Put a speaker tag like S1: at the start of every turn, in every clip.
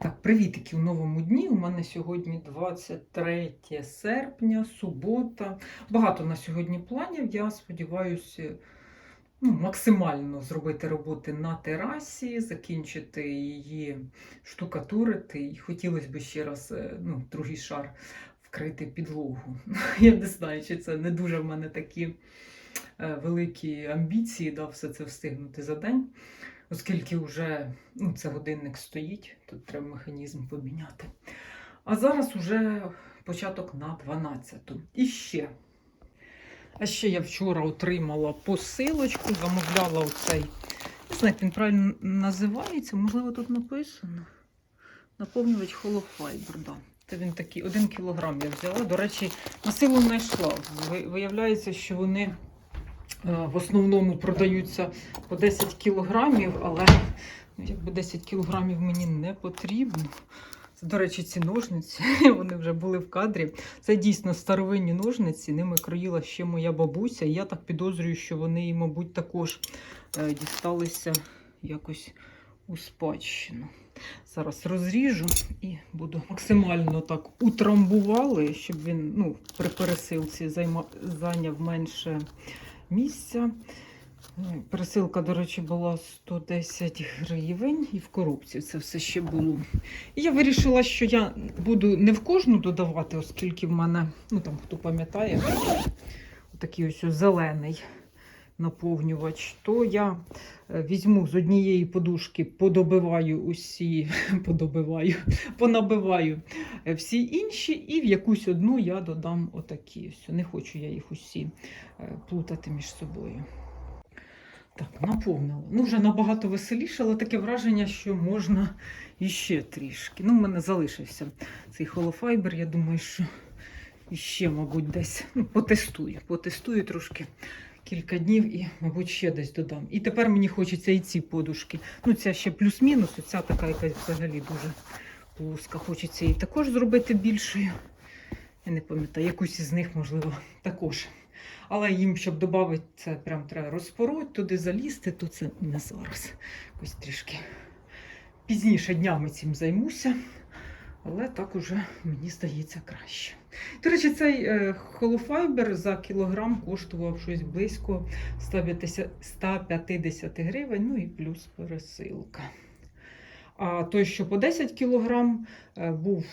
S1: Так, привітики у новому дні. У мене сьогодні 23 серпня, субота. Багато на сьогодні планів. Я сподіваюся ну, максимально зробити роботи на терасі, закінчити її штукатурити. І хотілося б ще раз е, ну, другий шар вкрити підлогу. Я не знаю, чи це не дуже в мене такі е, великі амбіції, да, все це встигнути за день. Оскільки вже ну, це годинник стоїть, тут треба механізм поміняти. А зараз уже початок на 12. І ще. А ще я вчора отримала посилочку, замовляла оцей. Не знаю, він правильно називається, можливо, тут написано. Наповнювач холофайбер. Да. Це він такий, один кілограм я взяла. До речі, на силу знайшла. Виявляється, що вони в основному продаються по 10 кілограмів, але ну, якби 10 кілограмів мені не потрібно. Це, до речі, ці ножниці, вони вже були в кадрі. Це дійсно старовинні ножниці, ними кроїла ще моя бабуся. Я так підозрюю, що вони, мабуть, також е, дісталися якось у спадщину. Зараз розріжу і буду максимально так утрамбували, щоб він ну, при пересилці займа... зайняв менше місця. Присилка, до речі, була 110 гривень, і в коробці це все ще було. І я вирішила, що я буду не в кожну додавати, оскільки в мене, ну там хто пам'ятає, такий ось зелений наповнювач, то я е, візьму з однієї подушки, подобиваю усі, подобиваю, понабиваю е, всі інші, і в якусь одну я додам отакі. Ось. Не хочу я їх усі е, плутати між собою. Так, наповнила. Ну, вже набагато веселіше, але таке враження, що можна іще трішки. Ну, в мене залишився цей холофайбер. Я думаю, що іще, мабуть, десь ну, потестую. Потестую трошки кілька днів і, мабуть, ще десь додам. І тепер мені хочеться і ці подушки. Ну, ця ще плюс-мінус, оця така якась взагалі дуже плоска. Хочеться її також зробити більшою. Я не пам'ятаю, якусь із них, можливо, також. Але їм, щоб додати, це прям треба розпороть, туди залізти, то це не зараз. Якось трішки пізніше днями цим займуся. Але так уже мені здається краще. До речі, цей е, холофайбер за кілограм коштував щось близько 150 150 гривень, ну і плюс пересилка. А той, що по 10 кілограм, е, був,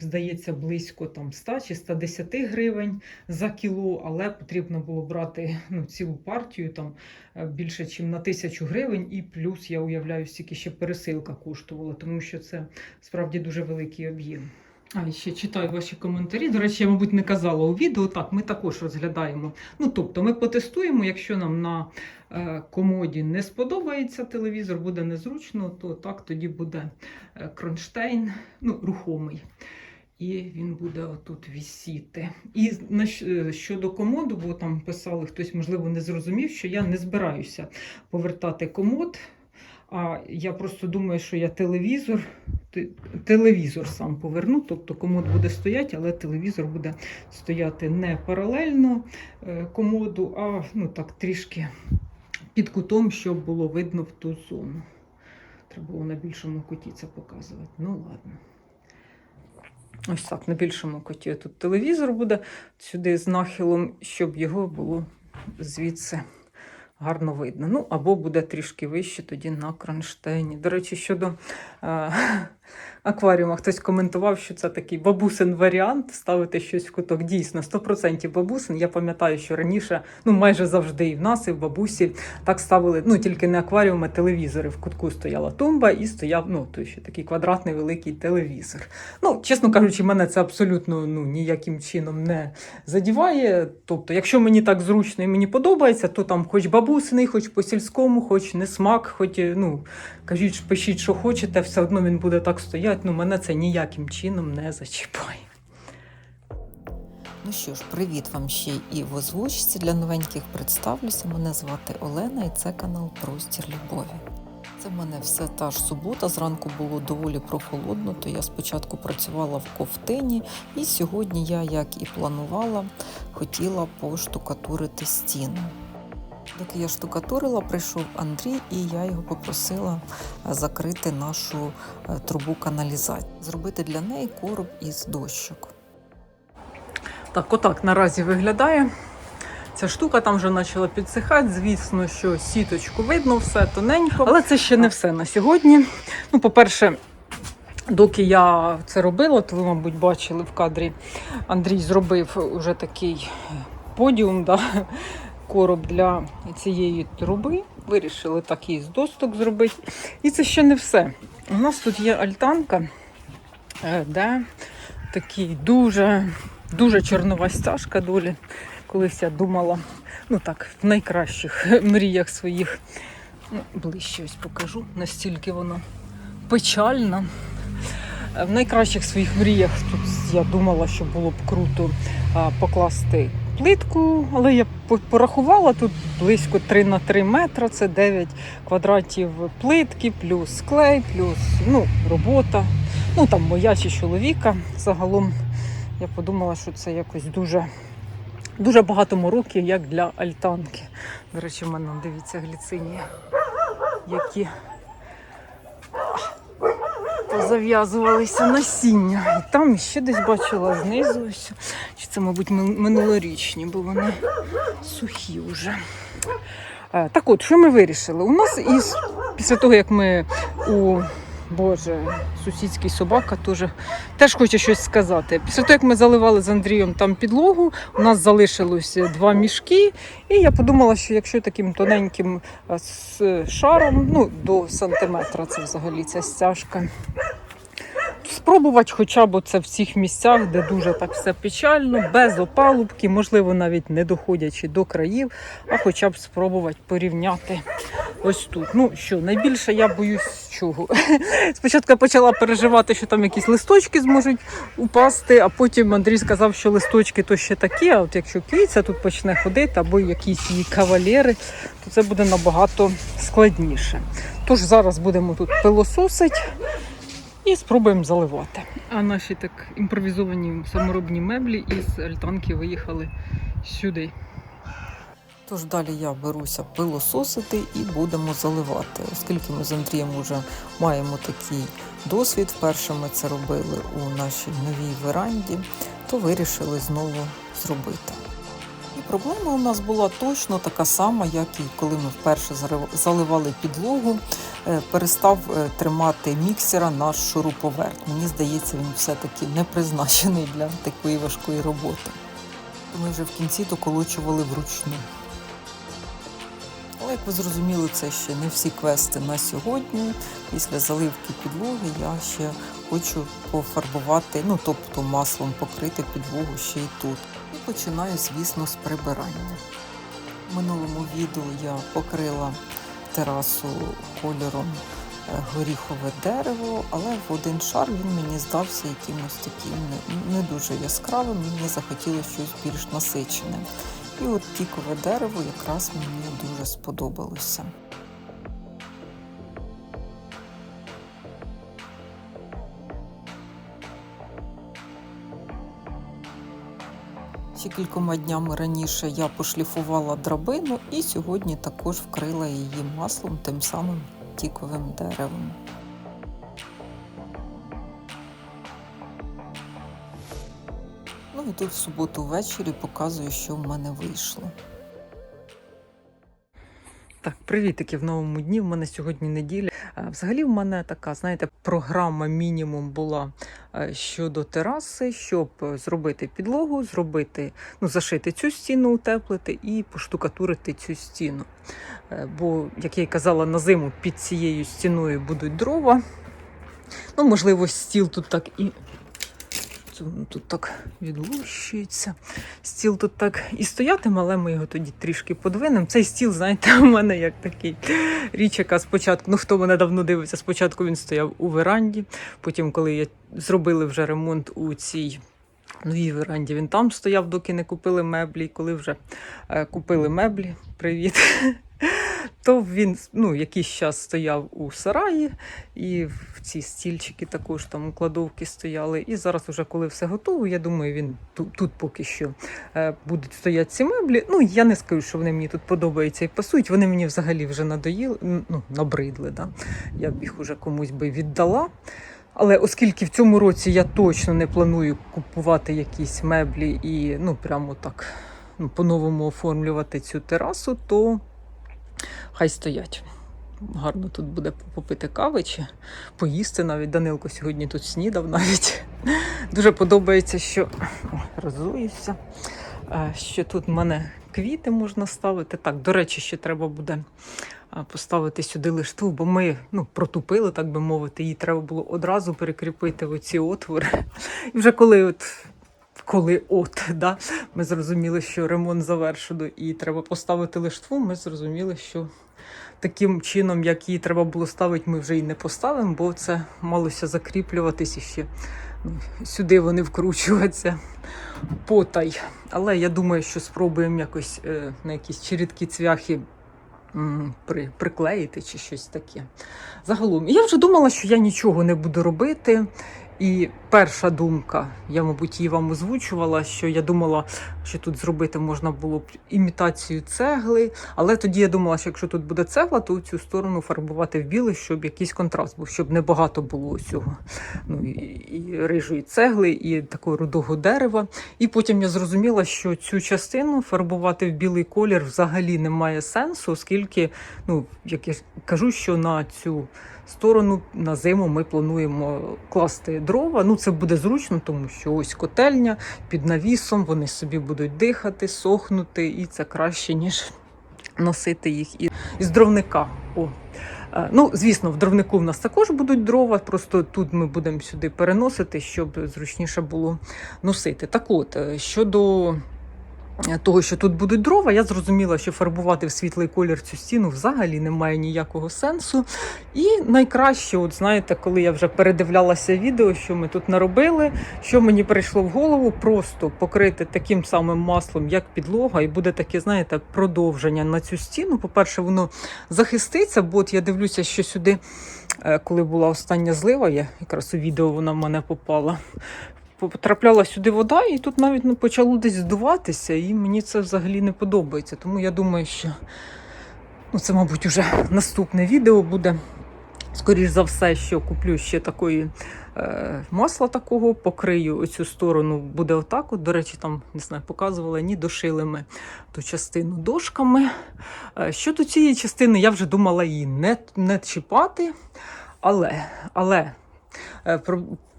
S1: здається, близько там 100 чи 110 гривень за кіло, але потрібно було брати ну, цілу партію там е, більше, ніж на тисячу гривень, і плюс я уявляю, скільки ще пересилка коштувала, тому що це справді дуже великий об'єм. А ще читаю ваші коментарі. До речі, я, мабуть, не казала у відео. Так, ми також розглядаємо. Ну, тобто, ми потестуємо, якщо нам на е, комоді не сподобається телевізор, буде незручно, то так тоді буде е, кронштейн, ну, рухомий. І він буде отут вісіти. І е, щодо комоду, бо там писали хтось, можливо, не зрозумів, що я не збираюся повертати комод. А я просто думаю, що я телевізор, телевізор сам поверну, тобто комод буде стояти, але телевізор буде стояти не паралельно е, комоду, а ну так трішки під кутом, щоб було видно в ту зону. Треба було на більшому куті це показувати. Ну ладно. Ось так, на більшому коті тут телевізор буде сюди з нахилом, щоб його було звідси гарно видно. Ну, або буде трішки вище тоді на кронштейні. До речі, щодо е, акваріума, хтось коментував, що це такий бабусин варіант ставити щось в куток. Дійсно, 100% бабусин. Я пам'ятаю, що раніше, ну майже завжди і в нас, і в бабусі так ставили, ну тільки не акваріум, а телевізори. В кутку стояла тумба і стояв, ну, той ще такий квадратний великий телевізор. Ну, чесно кажучи, мене це абсолютно ну, ніяким чином не задіває. Тобто, якщо мені так зручно і мені подобається, то там хоч бабусиний, хоч по сільському, хоч не смак, хоч ну кажіть, пишіть, що хочете, все одно він буде так стояти. Ну, мене це ніяким чином не зачіпає.
S2: Ну що ж, привіт вам ще і в озвучці для новеньких представлюся. Мене звати Олена і це канал Простір Любові. Це в мене все та ж субота. Зранку було доволі прохолодно, то я спочатку працювала в ковтині, і сьогодні я, як і планувала, хотіла поштукатурити стіну. Доки я штукатурила, прийшов Андрій, і я його попросила е, закрити нашу е, трубу каналізації, зробити для неї короб із дощок.
S1: Так, отак наразі виглядає. Ця штука там вже почала підсихати. Звісно, що сіточку видно, все тоненько. Але це ще не все на сьогодні. Ну, по-перше, доки я це робила, то ви, мабуть, бачили в кадрі, Андрій зробив уже такий подіум, да, короб для цієї труби. Вирішили такий з досток зробити. І це ще не все. У нас тут є альтанка, е, де такий дуже, дуже чорнова стяжка долі. Колись я думала, ну так, в найкращих мріях своїх. Ну, ближче ось покажу, настільки вона печальна. Е, В найкращих своїх мріях тут я думала, що було б круто покласти плитку, але я порахувала тут близько 3 на 3 метра, це 9 квадратів плитки, плюс клей, плюс ну, робота. Ну там моя чи чоловіка. Загалом я подумала, що це якось дуже, дуже багато мороки, як для альтанки. До речі, в мене дивіться гліцинії, які позав'язувалися насіння. І там ще десь бачила знизу. Чи це, мабуть, минулорічні, бо вони сухі вже. Е, Так от, що ми вирішили? У нас із після того, як ми у Боже, сусідський собака теж, теж хоче щось сказати. Після того, як ми заливали з Андрієм там підлогу, у нас залишилось два мішки. І я подумала, що якщо таким тоненьким е, шаром, ну до сантиметра, це взагалі ця стяжка. Спробувати хоча б це в цих місцях, де дуже так все печально, без опалубки, можливо, навіть не доходячи до країв, а хоча б спробувати порівняти ось тут. Ну що, найбільше я боюсь чого. Спочатку я почала переживати, що там якісь листочки зможуть упасти, а потім Андрій сказав, що листочки то ще такі, а от якщо квітця тут почне ходити, або якісь її кавалери, то це буде набагато складніше. Тож зараз будемо тут пилососити і спробуємо заливати. А наші так імпровізовані саморобні меблі із альтанки виїхали сюди.
S2: Тож далі я беруся пилососити і будемо заливати. Оскільки ми з Андрієм вже маємо такий досвід, вперше ми це робили у нашій новій веранді, то вирішили знову зробити. І проблема у нас була точно така сама, як і коли ми вперше заливали підлогу. Е, Перестав е, тримати міксера наш шуруповерт. Мені здається, він все-таки не призначений для такої важкої роботи. Ми вже в кінці доколочували вручну. Як ви зрозуміли, це ще не всі квести на сьогодні. Після заливки підлоги я ще хочу пофарбувати, ну тобто маслом покрити підлогу ще й тут. І починаю, звісно, з прибирання. В минулому відео я покрила терасу кольором е, горіхове дерево, але в один шар він мені здався якимось таким не дуже яскравим. Мені захотілося щось більш насичене. І от тікове дерево якраз мені дуже сподобалося. Ще кількома днями раніше я пошліфувала драбину і сьогодні також вкрила її маслом тим самим тіковим деревом. І тут в суботу ввечері показую, що в мене вийшло.
S1: Так, привітики в новому дні. В мене сьогодні неділя. Е, Взагалі, в мене така, знаєте, програма мінімум була е, щодо тераси, щоб е, зробити підлогу, зробити, ну, зашити цю стіну, утеплити і поштукатурити цю стіну. Бо, як я й казала, на зиму під цією стіною будуть дрова. Ну, можливо, стіл тут так і. Тут так відлущується. Стіл тут так і стоятиме, але ми його тоді трішки подвинемо. Цей стіл, знаєте, у мене як такий річ, яка спочатку, ну хто мене давно дивиться, спочатку він стояв у веранді. Потім, коли я зробили вже ремонт у цій новій веранді, він там стояв, доки не купили меблі. І коли вже е, купили меблі, привіт. То він ну, якийсь час стояв у сараї, і в ці стільчики також там кладовки стояли. І зараз, уже коли все готово, я думаю, він тут, тут поки що е, будуть стояти ці меблі. Ну, я не скажу, що вони мені тут подобаються і пасують. Вони мені взагалі вже надоїли, ну, набридли. Да? Я б їх уже комусь би віддала. Але оскільки в цьому році я точно не планую купувати якісь меблі і ну, прямо так ну, по-новому оформлювати цю терасу, то хай стоять. Гарно тут буде попити кави чи поїсти навіть. Данилко сьогодні тут снідав навіть. Дуже подобається, що розуюся, е, що тут в мене квіти можна ставити. Так, до речі, ще треба буде поставити сюди лиштву, бо ми ну, протупили, так би мовити, її треба було одразу перекріпити в оці отвори. І вже коли от. Коли от да, ми зрозуміли, що ремонт завершено і треба поставити лиштву, ми зрозуміли, що таким чином, як її треба було ставити, ми вже і не поставимо, бо це малося закріплюватись і ще ну, сюди вони вкручуватися потай. Але я думаю, що спробуємо якось е, на якісь черідкі цвяхи при, приклеїти чи щось таке. Загалом, я вже думала, що я нічого не буду робити. І перша думка, я, мабуть, її вам озвучувала, що я думала, що тут зробити можна було б імітацію цегли. Але тоді я думала, що якщо тут буде цегла, то цю сторону фарбувати в білий, щоб якийсь контраст був, щоб не багато було цього ну, і, і рижої цегли, і такого рудого дерева. І потім я зрозуміла, що цю частину фарбувати в білий колір взагалі не має сенсу, оскільки, ну, як я кажу, що на цю сторону на зиму ми плануємо класти дрова. Ну, це буде зручно, тому що ось котельня під навісом, вони собі будуть дихати, сохнути, і це краще, ніж носити їх із дровника. О. Е, Ну, звісно, в дровнику в нас також будуть дрова, просто тут ми будемо сюди переносити, щоб зручніше було носити. Так от, е, щодо того, що тут будуть дрова, я зрозуміла, що фарбувати в світлий колір цю стіну взагалі немає ніякого сенсу. І найкраще, от знаєте, коли я вже передивлялася відео, що ми тут наробили, що мені прийшло в голову, просто покрити таким самим маслом, як підлога, і буде таке, знаєте, продовження на цю стіну. По-перше, воно захиститься, бо от я дивлюся, що сюди, е, коли була остання злива, я якраз у відео вона в мене попала. Потрапляла сюди вода, і тут навіть ну, почало десь здуватися, і мені це взагалі не подобається. Тому я думаю, що ну, це, мабуть, вже наступне відео буде. Скоріш за все, що куплю ще такої е, масла такого, покрию оцю сторону, буде отак. От, до речі, там не знаю, показувала, ні, дошили ми ту частину дошками. Е, щодо цієї частини, я вже думала її не, не чіпати, але, але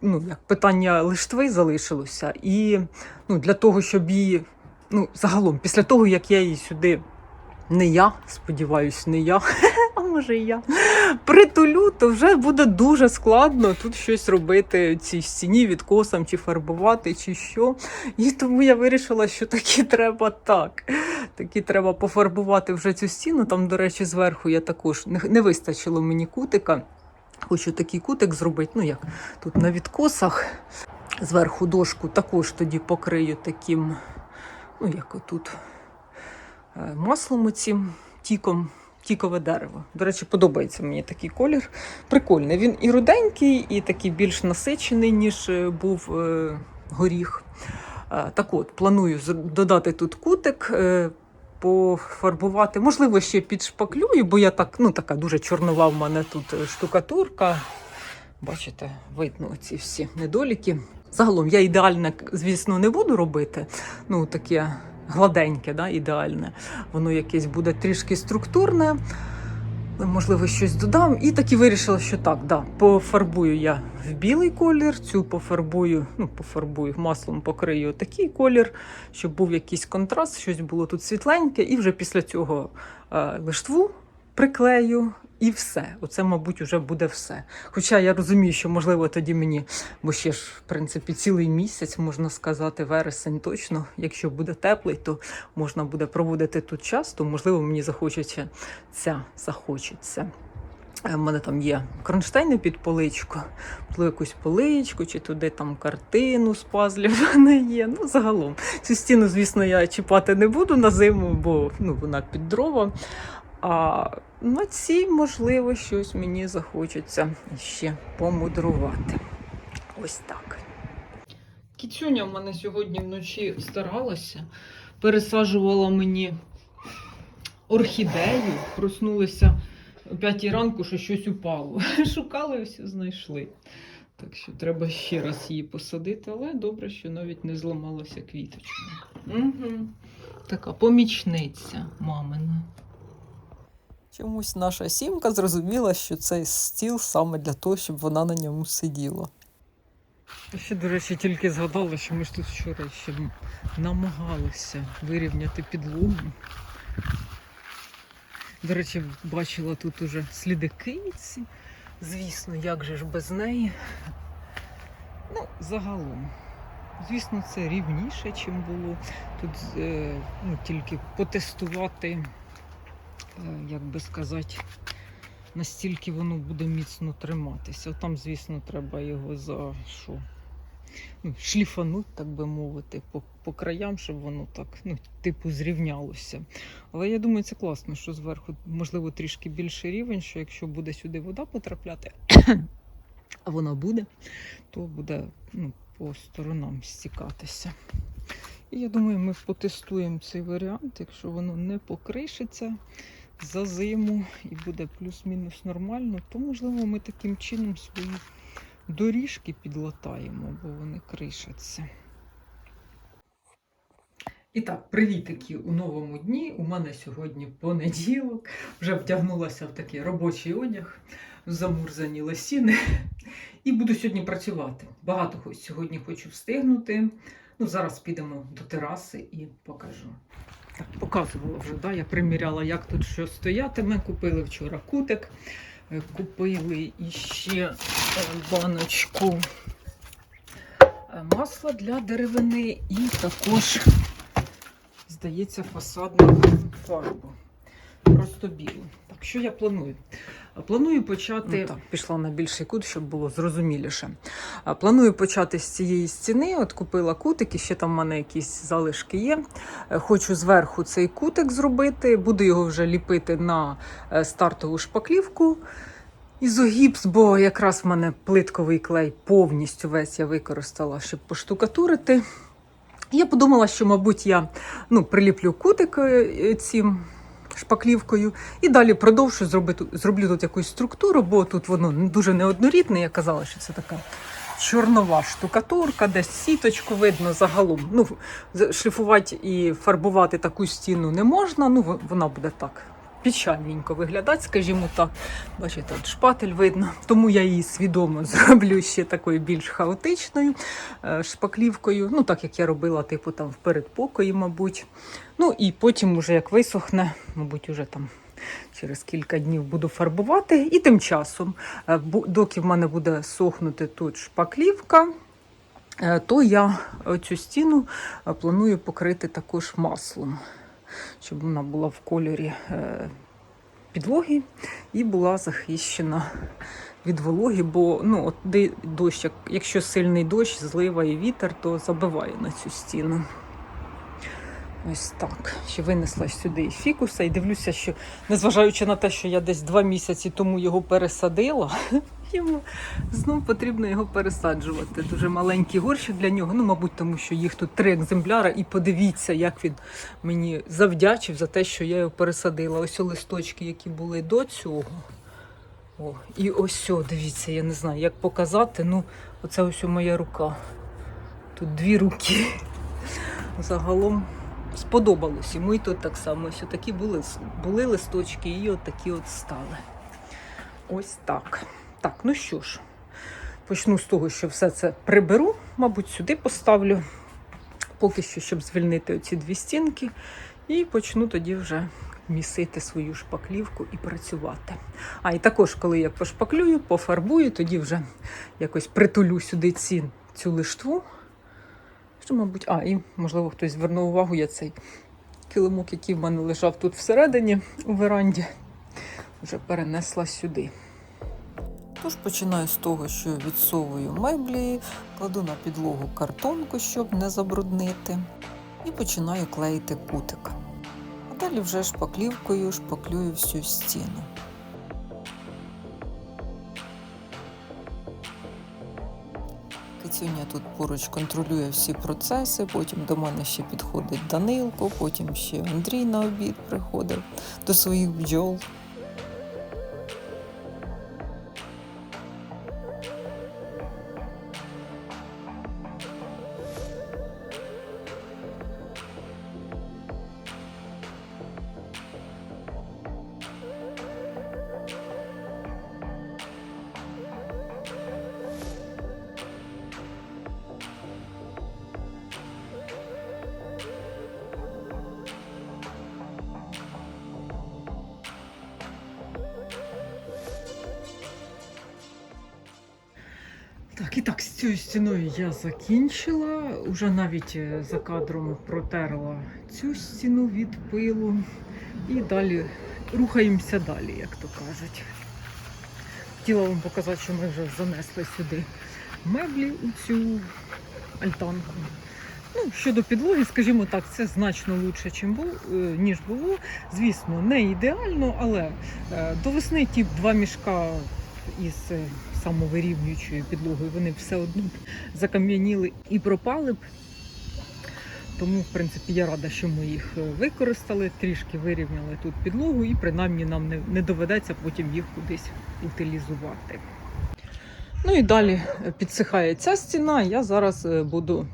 S1: ну, як питання лиштви залишилося. І ну, для того, щоб її, ну, загалом, після того, як я її сюди. Не я, сподіваюсь, не я, а може і я. Притулю, то вже буде дуже складно тут щось робити цій стіні відкосом, чи фарбувати, чи що. І тому я вирішила, що таки треба так. Таки треба пофарбувати вже цю стіну. Там, до речі, зверху я також не вистачило мені кутика. Хочу такий кутик зробити, ну як тут на відкосах. Зверху дошку також тоді покрию таким, ну як отут е, маслом оцім тіком. Тікове дерево. До речі, подобається мені такий колір. Прикольний. Він і руденький, і такий більш насичений, ніж е, був е, горіх. Так от, планую додати тут кутик, пофарбувати. Можливо, ще підшпаклюю, бо я так, ну, така дуже чорнова в мене тут е, штукатурка. Бачите, видно ці всі недоліки. Загалом я ідеальне, звісно, не буду робити. Ну, таке гладеньке, да, ідеальне. Воно якесь буде трішки структурне. Можливо, щось додам. І таки вирішила, що так, да, пофарбую я в білий колір, цю пофарбую, ну, пофарбую маслом покрию такий колір, щоб був якийсь контраст, щось було тут світленьке, і вже після цього е, лиштву приклею і все. Оце, мабуть, вже буде все. Хоча я розумію, що можливо тоді мені, бо ще ж, в принципі, цілий місяць, можна сказати, вересень точно. Якщо буде теплий, то можна буде проводити тут час, то можливо мені захочеться ця захочеться. Е, У мене там є кронштейни під поличку, можливо, якусь поличку, чи туди там картину з пазлів мене є. Ну, загалом. Цю стіну, звісно, я чіпати не буду на зиму, бо ну, вона під дрова.
S2: А на цій, можливо, щось мені захочеться ще помудрувати. Ось так.
S1: Кіцюня в мене сьогодні вночі старалася, пересаджувала мені орхідею, проснулися о п'ятій ранку, що щось упало. Шукали, все знайшли. Так що треба ще раз її посадити, але добре, що навіть не зламалася квіточка. Угу. Така помічниця мамина.
S2: Чомусь наша сімка зрозуміла, що цей стіл саме для того, щоб вона на ньому сиділа.
S1: Ще, до речі, тільки згадала, що ми ж тут вчора ще намагалися вирівняти підлогу. До речі, бачила тут уже сліди киці. Звісно, як же ж без неї. Ну, загалом. Звісно, це рівніше, ніж було. Тут е, ну, тільки потестувати, як би сказати, настільки воно буде міцно триматися. Там, звісно, треба його за що? Ну, шліфануть, так би мовити, по, по краям, щоб воно так, ну, типу, зрівнялося. Але я думаю, це класно, що зверху, можливо, трішки більший рівень, що якщо буде сюди вода потрапляти, а вона буде, то буде ну, по сторонам стікатися. І я думаю, ми потестуємо цей варіант, якщо воно не покришиться за зиму і буде плюс-мінус нормально, то можливо ми таким чином свої доріжки підлатаємо, бо вони кришаться. І так, привітики у новому дні. У мене сьогодні понеділок. Вже вдягнулася в такий робочий одяг, замурзані лосіни. І буду сьогодні працювати. Багато сьогодні хочу встигнути. Ну, зараз підемо до тераси і покажу. Так, показувала вже, да? я приміряла, як тут що стоятиме. Купили вчора кутик, е, купили іще е, баночку е, масла для деревини і також, здається, фасадну фарбу. Просто білу. Так, що я планую? Планую почати.
S2: Ну, так,
S1: пішла на більший кут, щоб було зрозуміліше. Планую почати з цієї стіни. От купила кутик, і ще там в мене якісь залишки є. Е, Хочу зверху цей кутик зробити. Буду його вже ліпити на е, стартову шпаклівку. Ізогіпс, бо якраз в мене плитковий клей повністю весь я використала, щоб поштукатурити. Я подумала, що, мабуть, я ну, приліплю кутик е, цим шпаклівкою і далі продовжу зробити, зроблю тут якусь структуру, бо тут воно дуже неоднорідне. Я казала, що це така чорнова штукатурка, десь сіточку видно загалом. Ну, шліфувати і фарбувати таку стіну не можна, ну вона буде так. Печальненько виглядати, скажімо так. Бачите, от шпатель видно. Тому я її свідомо зроблю ще такою більш хаотичною е, шпаклівкою. Ну, так як я робила, типу, там в передпокої, мабуть. Ну і потім, уже як висохне, мабуть, уже там через кілька днів буду фарбувати. І тим часом, е, доки в мене буде сохнути тут шпаклівка, е, то я цю стіну планую покрити також маслом, щоб вона була в кольорі е, підлоги і була захищена від вологи, бо ну, от дощ, як- якщо сильний дощ, злива і вітер, то забиває на цю стіну. Ось так. Ще винесла сюди фікуса, і дивлюся, що незважаючи на те, що я десь два місяці тому його пересадила, йому знов потрібно його пересаджувати. Дуже маленький горщик для нього. Ну, мабуть, тому що їх тут три екземпляри, і подивіться, як він мені завдячив за те, що я його пересадила. Ось листочки, які були до цього. О, і ось, о, дивіться, я не знаю, як показати. Ну, оце ось моя рука. Тут дві руки. Загалом сподобалось. Йому і тут так само. Ось такі були, були листочки, і от такі от стали. Ось так. Так, ну що ж, почну з того, що все це приберу, мабуть, сюди поставлю. Поки що, щоб звільнити оці дві стінки. І почну тоді вже місити свою шпаклівку і працювати. А і також, коли я пошпаклюю, пофарбую, тоді вже якось притулю сюди ці, цю лиштву. Що, мабуть, а, і можливо хтось звернув увагу, я цей килимок, який в мене лежав тут всередині у веранді, вже перенесла сюди.
S2: Тож починаю з того, що відсовую меблі, кладу на підлогу картонку, щоб не забруднити, і починаю клеїти кутик. Далі вже шпаклівкою шпаклюю всю стіну. Кицюня тут поруч контролює всі процеси, потім до мене ще підходить Данилко, потім ще Андрій на обід приходив до своїх бджол.
S1: Я закінчила. Уже навіть е, за кадром протерла цю стіну від пилу. І далі рухаємося далі, як то кажуть. Хотіла вам показати, що ми вже занесли сюди меблі у цю альтанку. Ну, щодо підлоги, скажімо так, це значно лучше, чим бу- е, ніж було. Звісно, не ідеально, але е, до весни ті два мішка із самовирівнюючою підлогою, вони все одно б закам'яніли і пропали б. Тому, в принципі, я рада, що ми їх е, використали, трішки вирівняли тут підлогу, і принаймні нам не, не доведеться потім їх кудись утилізувати. Ну і далі е, підсихає ця стіна. Я зараз е, буду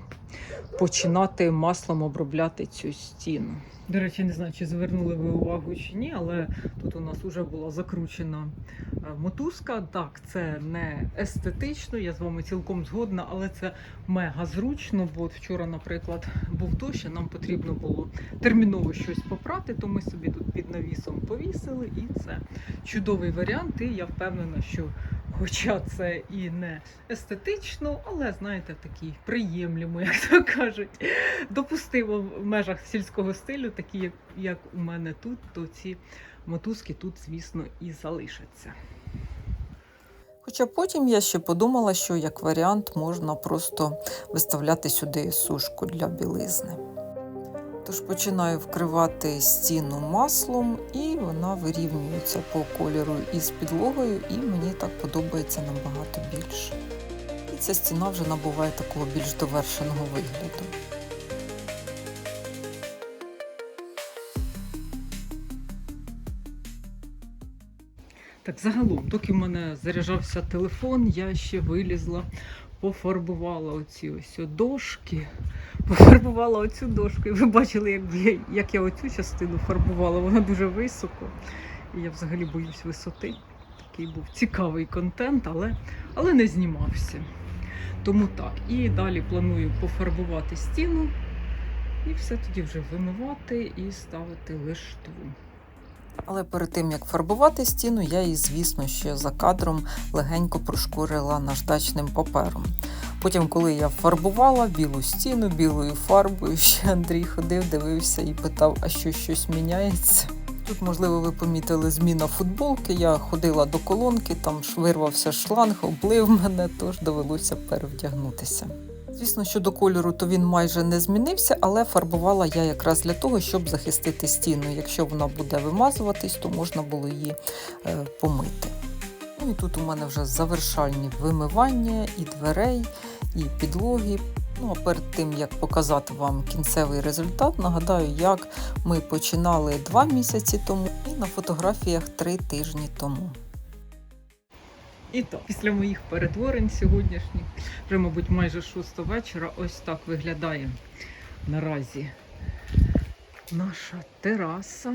S1: починати маслом обробляти цю стіну. До речі, не знаю, чи звернули ви увагу чи ні, але тут у нас вже була закручена е, мотузка. Так, це не естетично, я з вами цілком згодна, але це мега зручно. Бо от вчора, наприклад, був дощ, і нам потрібно було терміново щось попрати, то ми собі тут під навісом повісили, і це чудовий варіант. І я впевнена, що Хоча це і не естетично, але знаєте, такий приємлемо, як то кажуть. Допустимо в межах сільського стилю, такі як у мене тут, то ці мотузки тут, звісно, і залишаться.
S2: Хоча потім я ще подумала, що як варіант можна просто виставляти сюди сушку для білизни. Тож починаю вкривати стіну маслом, і вона вирівнюється по кольору із підлогою, і мені так подобається набагато більше. І ця стіна вже набуває такого більш довершеного вигляду.
S1: Так, загалом, доки в мене заряджався телефон, я ще вилізла, пофарбувала оці ось дошки. Пофарбувала оцю дошку. І ви бачили, як я, як я оцю частину фарбувала. Вона дуже високо. І я взагалі боюсь висоти. Такий був цікавий контент, але, але не знімався. Тому так. І далі планую пофарбувати стіну. І все тоді вже вимивати і ставити лиштву.
S2: Але перед тим як фарбувати стіну, я її, звісно, ще за кадром легенько прошкурила наждачним папером. Потім, коли я фарбувала білу стіну білою фарбою, ще Андрій ходив, дивився і питав, а що щось міняється. Тут, можливо, ви помітили зміна футболки. Я ходила до колонки, там вирвався шланг, облив мене, тож довелося перевдягнутися. Звісно, щодо кольору, то він майже не змінився, але фарбувала я якраз для того, щоб захистити стіну. Якщо вона буде вимазуватись, то можна було її е, помити. Ну і тут у мене вже завершальні вимивання і дверей, і підлоги. Ну а перед тим як показати вам кінцевий результат, нагадаю, як ми починали два місяці тому і на фотографіях три тижні тому.
S1: І так, після моїх перетворень сьогоднішніх, вже, мабуть, майже шоста вечора, ось так виглядає наразі наша тераса.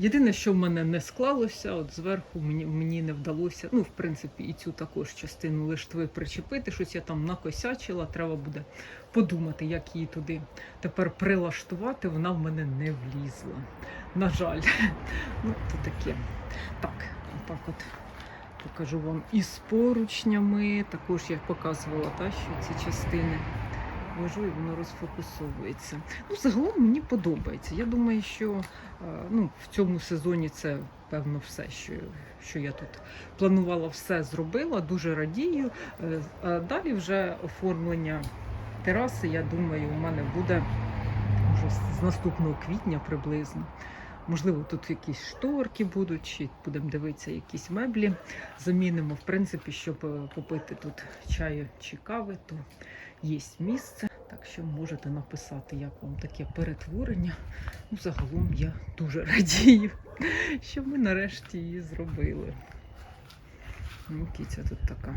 S1: Єдине, що в мене не склалося, от зверху мені, мені не вдалося, ну, в принципі, і цю також частину лиштви причепити. Щось я там накосячила, треба буде подумати, як її туди тепер прилаштувати. Вона в мене не влізла. На жаль, ну, то таке. Так, отак от покажу вам і з поручнями. Також я показувала та, що ці частини вожу і воно розфокусовується. Ну, загалом мені подобається. Я думаю, що е, ну, в цьому сезоні це певно все, що, що я тут планувала, все зробила. Дуже радію. Е, А далі вже оформлення тераси, я думаю, у мене буде вже з- з наступного квітня приблизно. Можливо, тут якісь шторки будуть, чи будемо дивитися якісь меблі. Замінимо. В принципі, щоб е, попити тут чаю чи кави, то є місце. Так що можете написати, як вам таке перетворення. Ну, загалом я дуже радію, що ми нарешті її зробили. Ну, кіця тут така.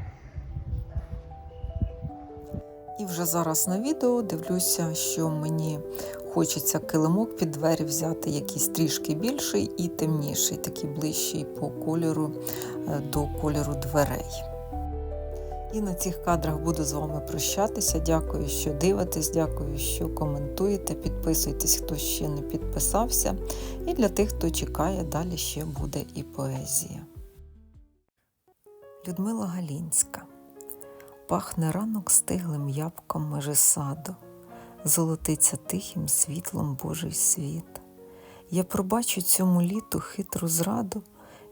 S2: І вже зараз на відео дивлюся, що мені хочеться килимок під двері взяти, якийсь трішки більший і темніший, такий ближчий по кольору е, до кольору дверей. І на цих кадрах буду з вами прощатися. Дякую, що дивитесь, дякую, що коментуєте. Підписуйтесь, хто ще не підписався. І для тих, хто чекає, далі ще буде і поезія. Людмила Галінська. Пахне ранок стиглим ябком межи саду, золотиться тихим світлом Божий світ. Я пробачу цьому літу хитру зраду,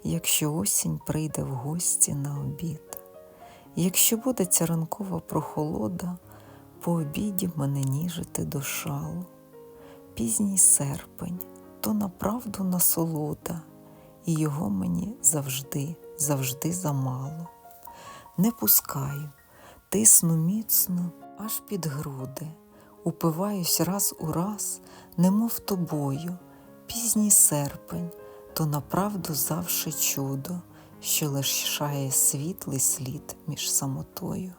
S2: якщо осінь прийде в гості на обід. Якщо буде ця ранкова прохолода, по обіді мене ніжити до шалу. Пізній серпень, то направду насолода, і його мені завжди, завжди замало. Не пускаю, тисну міцно аж під груди, упиваюсь раз у раз, немов тобою, пізній серпень, то направду завше чудо, що лишає світлий слід між самотою.